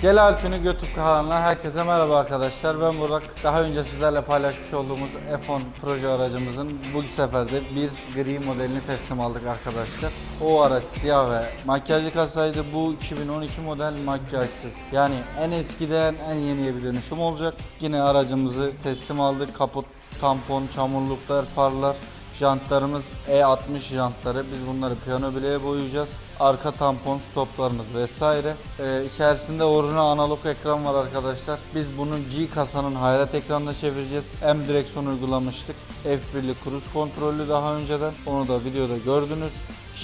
Celal Tünük YouTube kanalına herkese merhaba arkadaşlar. Ben Burak. Daha önce sizlerle paylaşmış olduğumuz F10 proje aracımızın bu sefer de bir gri modelini teslim aldık arkadaşlar. O araç siyah ve makyajlı kasaydı. Bu 2012 model makyajsız. Yani en eskiden en yeniye bir dönüşüm olacak. Yine aracımızı teslim aldık. Kaput, tampon, çamurluklar, farlar, Jantlarımız E60 jantları. Biz bunları piyano bileğe boyayacağız. Arka tampon stoplarımız vesaire. Ee, içerisinde orijinal analog ekran var arkadaşlar. Biz bunu G kasanın hayrat ekranına çevireceğiz. M direksiyon uygulamıştık. F1'li cruise kontrollü daha önceden. Onu da videoda gördünüz.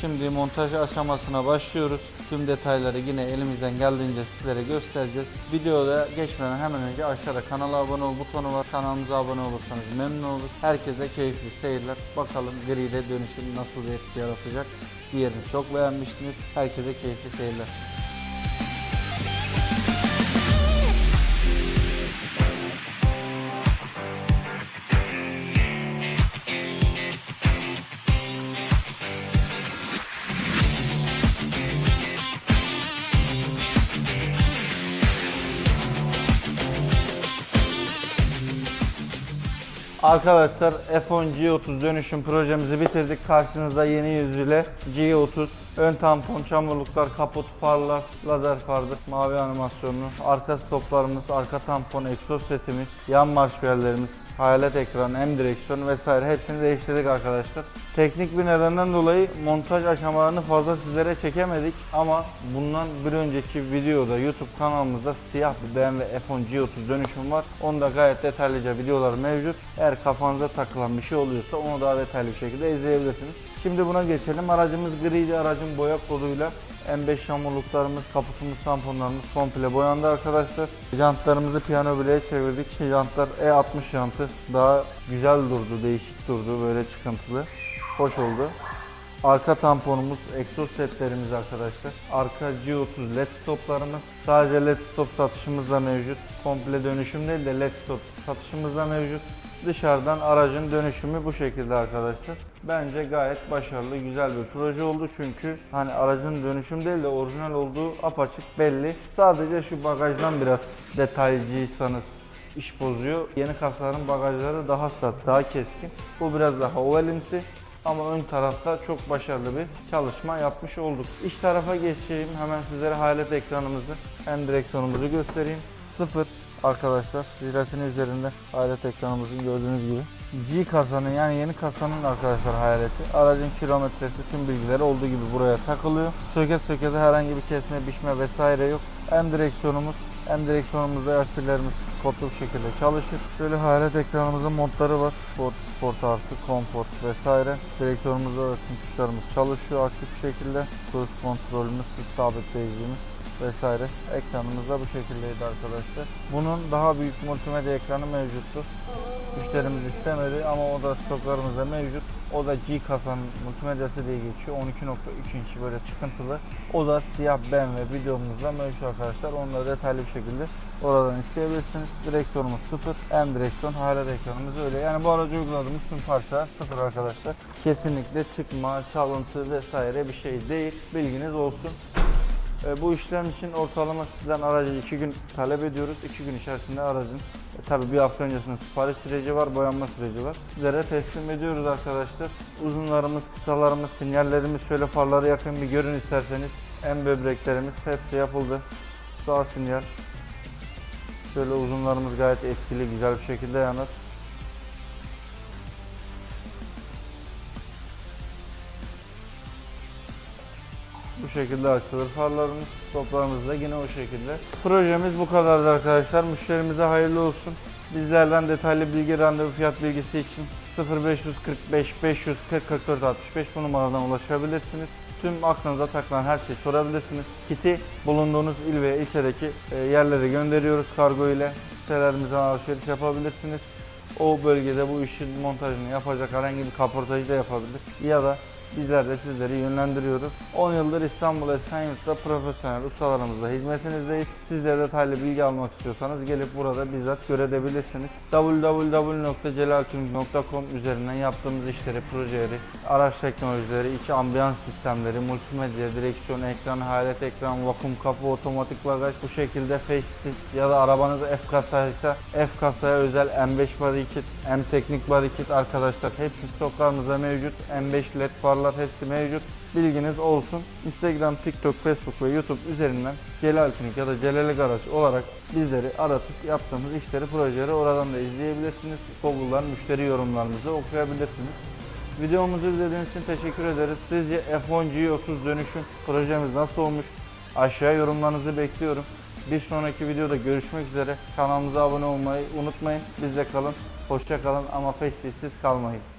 Şimdi montaj aşamasına başlıyoruz. Tüm detayları yine elimizden geldiğince sizlere göstereceğiz. Videoda geçmeden hemen önce aşağıda kanala abone ol butonu var. Kanalımıza abone olursanız memnun oluruz. Herkese keyifli seyirler. Bakalım gri'de dönüşüm nasıl bir etki yaratacak. Diğerini çok beğenmiştiniz. Herkese keyifli seyirler. Arkadaşlar F10 G30 dönüşüm projemizi bitirdik. Karşınızda yeni yüzüyle G30. Ön tampon, çamurluklar, kaput, farlar, lazer fardır, mavi animasyonlu. Arka stoplarımız, arka tampon, egzoz setimiz, yan marşpiyerlerimiz, hayalet ekran, M direksiyon vesaire hepsini değiştirdik arkadaşlar. Teknik bir nedenden dolayı montaj aşamalarını fazla sizlere çekemedik ama bundan bir önceki videoda YouTube kanalımızda siyah bir BMW F10 G30 dönüşüm var. Onda gayet detaylıca videolar mevcut. Eğer kafanıza takılan bir şey oluyorsa onu daha detaylı bir şekilde izleyebilirsiniz. Şimdi buna geçelim. Aracımız griydi. Aracın boya koduyla M5 yağmurluklarımız, kaputumuz, tamponlarımız komple boyandı arkadaşlar. Jantlarımızı piyano bileğe çevirdik. Jantlar E60 jantı. Daha güzel durdu, değişik durdu. Böyle çıkıntılı. Hoş oldu. Arka tamponumuz, egzoz setlerimiz arkadaşlar. Arka G30 led stoplarımız. Sadece led stop satışımız da mevcut. Komple dönüşüm değil de led stop satışımız da mevcut. Dışarıdan aracın dönüşümü bu şekilde arkadaşlar. Bence gayet başarılı, güzel bir proje oldu çünkü hani aracın dönüşüm değil de orijinal olduğu apaçık belli. Sadece şu bagajdan biraz detaycıysanız iş bozuyor. Yeni kasaların bagajları daha sert, daha keskin. Bu biraz daha ovalimsi. Ama ön tarafta çok başarılı bir çalışma yapmış olduk. İç tarafa geçeyim. Hemen sizlere hayalet ekranımızı hem direksiyonumuzu göstereyim. Sıfır arkadaşlar. Jiletin üzerinde hayalet ekranımızın gördüğünüz gibi. G kasanın yani yeni kasanın arkadaşlar hayaleti. Aracın kilometresi tüm bilgileri olduğu gibi buraya takılıyor. Söke söke de herhangi bir kesme, biçme vesaire yok. M direksiyonumuz, M direksiyonumuzda F1'lerimiz kodlu bir şekilde çalışır. Şöyle hayalet ekranımızın modları var. Sport, sport artı, komport vesaire. Direksiyonumuzda da tüm tuşlarımız çalışıyor aktif şekilde. Cruise kontrolümüz, sabitleyicimiz vesaire. Ekranımız da bu şekildeydi arkadaşlar. Bunun daha büyük multimedya ekranı mevcuttu. Müşterimiz istemedi ama o da stoklarımızda mevcut. O da G kasanın multimedyası diye geçiyor. 12.3 inç böyle çıkıntılı. O da siyah BMW videomuzda mevcut arkadaşlar. Da detaylı bir şekilde oradan isteyebilirsiniz. Direksiyonumuz sıfır. M direksiyon, hayalet ekranımız öyle. Yani bu aracı uyguladığımız tüm parçalar sıfır arkadaşlar. Kesinlikle çıkma, çalıntı vesaire bir şey değil. Bilginiz olsun. E, bu işlem için ortalama sizden aracı 2 gün talep ediyoruz. 2 gün içerisinde aracın e, tabii bir hafta öncesinde sipariş süreci var, boyanma süreci var. Sizlere teslim ediyoruz arkadaşlar. Uzunlarımız, kısalarımız, sinyallerimiz şöyle farları yakın bir görün isterseniz. En böbreklerimiz hepsi yapıldı. Sağ sinyal. Şöyle uzunlarımız gayet etkili, güzel bir şekilde yanar. Şekilde açılır farlarımız. Toplarımız da yine o şekilde. Projemiz bu kadardı arkadaşlar. Müşterimize hayırlı olsun. Bizlerden detaylı bilgi, randevu fiyat bilgisi için 0545 540 44 65 bu numaradan ulaşabilirsiniz. Tüm aklınıza takılan her şeyi sorabilirsiniz. Kiti bulunduğunuz il ve ilçedeki e, yerlere gönderiyoruz kargo ile. Sitelerimizden alışveriş yapabilirsiniz. O bölgede bu işin montajını yapacak herhangi bir kaportacı da yapabilir. Ya da bizler de sizleri yönlendiriyoruz. 10 yıldır İstanbul Esenyurt'ta profesyonel ustalarımızla hizmetinizdeyiz. Siz de detaylı bilgi almak istiyorsanız gelip burada bizzat görebilirsiniz. www.celaltürk.com üzerinden yaptığımız işleri, projeleri, araç teknolojileri, içi ambiyans sistemleri, multimedya, direksiyon, ekran, hayalet ekran, vakum kapı, otomatik bagaj bu şekilde facelift ya da arabanız F kasaysa F kasaya özel M5 body kit, M teknik body kit arkadaşlar hepsi stoklarımızda mevcut. M5 led farlar hepsi mevcut. Bilginiz olsun. Instagram, TikTok, Facebook ve YouTube üzerinden Celal Tuning ya da Celal Garaj olarak bizleri aratıp yaptığımız işleri, projeleri oradan da izleyebilirsiniz. Google'dan müşteri yorumlarımızı okuyabilirsiniz. Videomuzu izlediğiniz için teşekkür ederiz. Sizce F10 G30 dönüşüm projemiz nasıl olmuş? Aşağıya yorumlarınızı bekliyorum. Bir sonraki videoda görüşmek üzere. Kanalımıza abone olmayı unutmayın. Bizde kalın. Hoşça kalın ama festifsiz kalmayın.